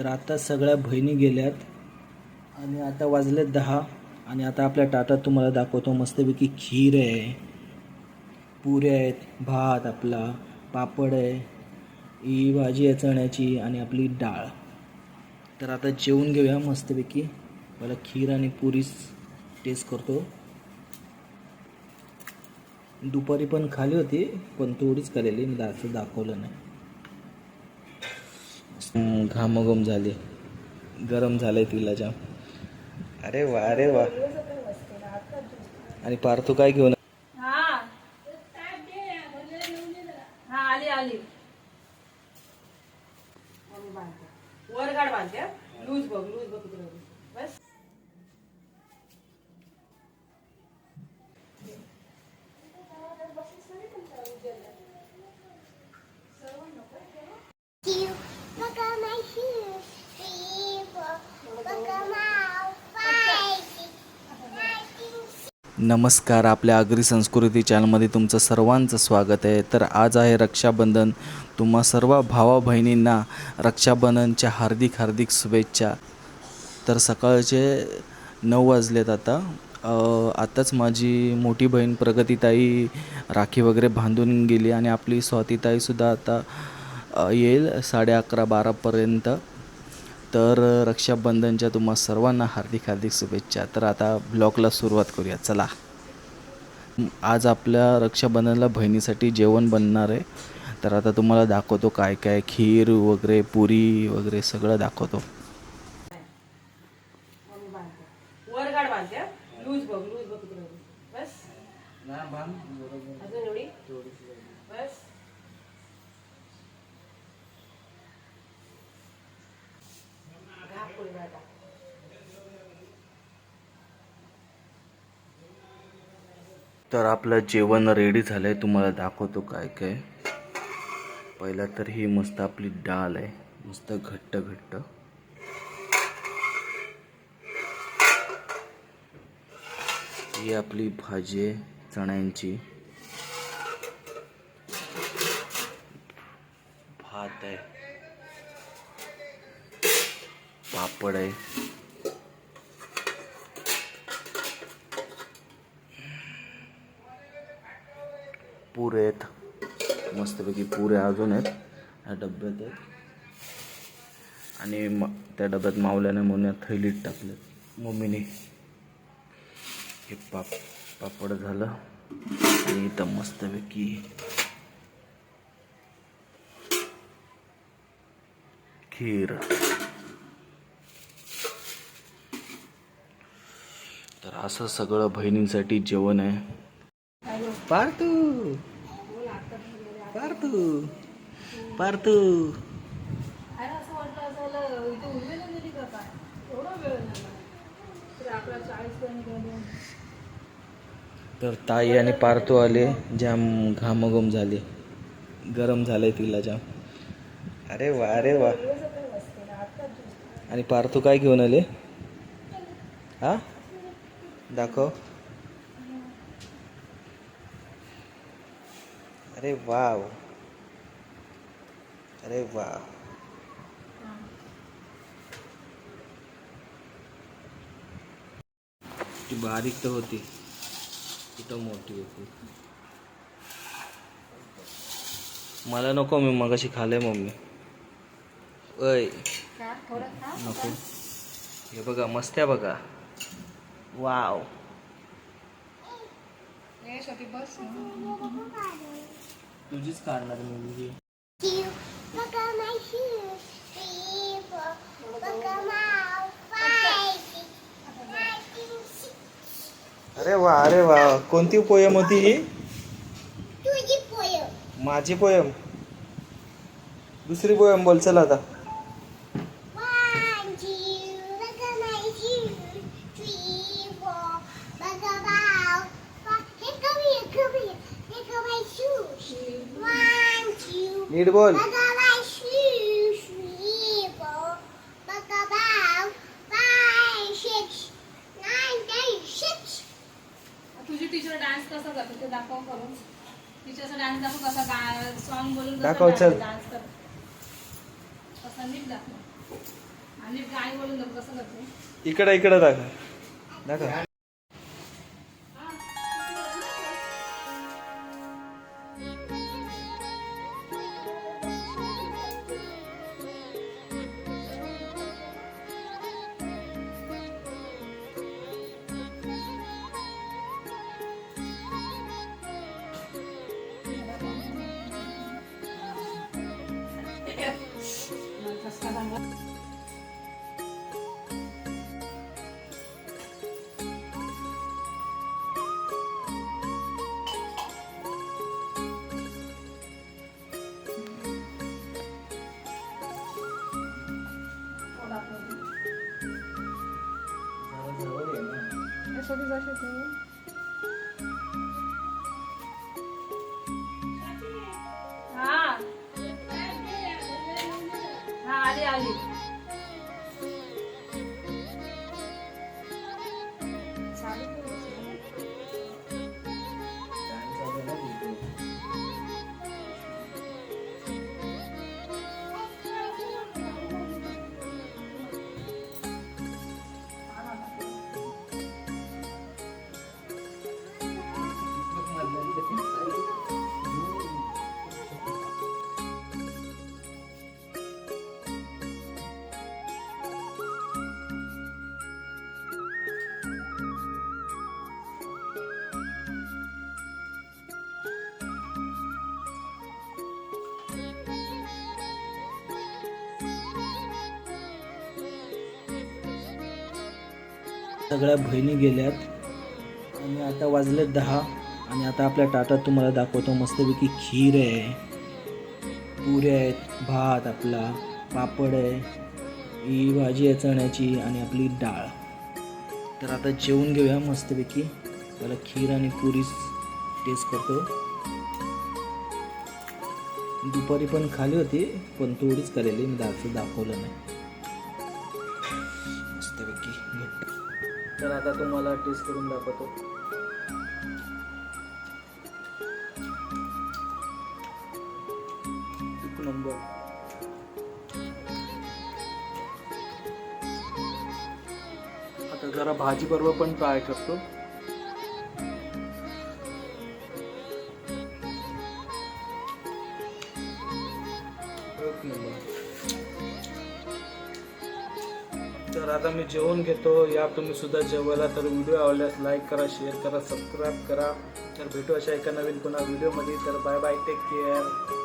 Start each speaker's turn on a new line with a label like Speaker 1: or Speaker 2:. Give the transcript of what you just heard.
Speaker 1: तर आता सगळ्या बहिणी गेल्यात. आणि आता वाजले दहा. आणि आता आपल्या टाटा तुम्हाला दाखवतो मस्तपैकी खीर आहे. पुऱ्या आहेत भात आपला पापड आहे ही भाजी आहे चण्याची आणि आपली डाळ. तर आता जेवून घेऊया मस्तपैकी. मला खीर आणि पुरीच टेस्ट करतो. दुपारी पण खाली होती पण थोडीच खालेली मी असं दाखवलं नाही. घामघूम झाली. गरम झालंय तिला जाम. अरे वा अरे वा. आणि पार्थू काय घेऊन
Speaker 2: वर गाड बांधते. लूज बघ लूज बघ बस.
Speaker 1: नमस्कार आपल्या आगरी संस्कृती चॅनलमध्ये तुमचं सर्वांचं स्वागत आहे. तर आज आहे रक्षाबंधन. तुम्हा सर्व भावा बहिणींना रक्षाबंधनच्या हार्दिक हार्दिक शुभेच्छा. तर सकाळचे नऊ वाजलेत आता. आत्ताच आताच माझी मोठी बहीण प्रगतीताई राखी वगैरे बांधून गेली आणि आपली स्वातीताईसुद्धा आता येईल साडे अकरा बारापर्यंत तर रक्षाबंधनच्या तुम्हा सर्वांना हार्दिक हार्दिक शुभेच्छा. तर आता ब्लॉगला सुरुवात करूया. चला. आज आपल्या रक्षाबंधनला बहिणीसाठी जेवण बनणार आहे. तर आता तुम्हाला दाखवतो काय काय खीर वगैरे पुरी वगैरे सगळं दाखवतो
Speaker 2: मम्मी बांधते वर गाड बांधते लूज बघ लूज बघ कुठे बस अजून एवढी बस घाप पुढे गाडा
Speaker 1: तर आपलं जेवण रेडी झालं आहे तुम्हाला दाखवतो काय काय. पहिला तर ही मस्त आपली डाळ आहे. मस्त घट्ट घट्ट. ही आपली भाजी आहे चण्यांची. भात आहे. पापड आहे. पुरे आहेत. मस्तपैकी पुरे अजून आहेत. ह्या डब्यात आहेत. आणि म त्या डब्यात मावल्याने म्हणून थैलीत टाकले मम्मीने. हे पाप पापड झालं. आणि इथं मस्तपैकी खीर. तर असं सगळं बहिणींसाठी जेवण आहे. पार्थू! पार्थू. पार्थू.
Speaker 2: तर
Speaker 1: ताई आणि पार्थू आले जाम घामघूम झाले. गरम झाले तिला जाम. अरे वा अरे वा. आणि पार्थू काय घेऊन आले? हा? दाखव. अरे वाव. अरे वा ती बारीक तर होती. कुठं मोठी होती. मला नको मी मगाशी खाल्ले मम्मी. अय
Speaker 2: का थोडं खा
Speaker 1: नको. हे बघा मस्त आहे बघा. वाव.
Speaker 2: बस.
Speaker 1: तुझीच काढणार मी
Speaker 3: म्हणजे
Speaker 1: अरे वा अरे वा. कोणती पोयम होती ही? माझी पोयम. दुसरी पोयम बोल चला आता.
Speaker 3: Six.
Speaker 2: तुझी टीचर डान्स कसा करते ते दाखव करून. टीचरचा डान्स दाखव कसा गा सॉन्ग बोलून
Speaker 1: दाखव, चल.
Speaker 2: डान्स कर. कसा नीट दाखव. आणि बोलून कसं करते.
Speaker 1: इकडे इकडे दाखव. दाखव.
Speaker 2: Deixa eu avisar que eu. हा आली आली चालू
Speaker 1: सगळ्या बहिणी गेल्यात. आणि आता वाजले दहा. आणि आता आपल्या ताटात तुम्हाला दाखवतो मस्तपैकी खीर आहे. पुऱ्या आहेत भात आपला पापड आहे ही भाजी आहे चण्याची आणि आपली डाळ. तर आता जेवून घेऊया मस्तपैकी. त्याला खीर आणि पुरी टेस्ट करतो. दुपारी पण खाली होती पण थोडीच करेली. मी दाखवलं नाही. तर आता तुम्हाला टेस्ट करून दाखवतो. एक नंबर. आता जरा भाजी बरोबर पण ट्राय करतो. एक नंबर. तर आता मी जेवण घेतो. या तुम्ही सुद्धा जेवायला तर व्हिडिओ आवडल्यास लाईक करा शेअर करा सबस्क्राईब करा. तर भेटू अशा एका नवीन पुन्हा व्हिडिओमध्ये तर बाय बाय टेक केअर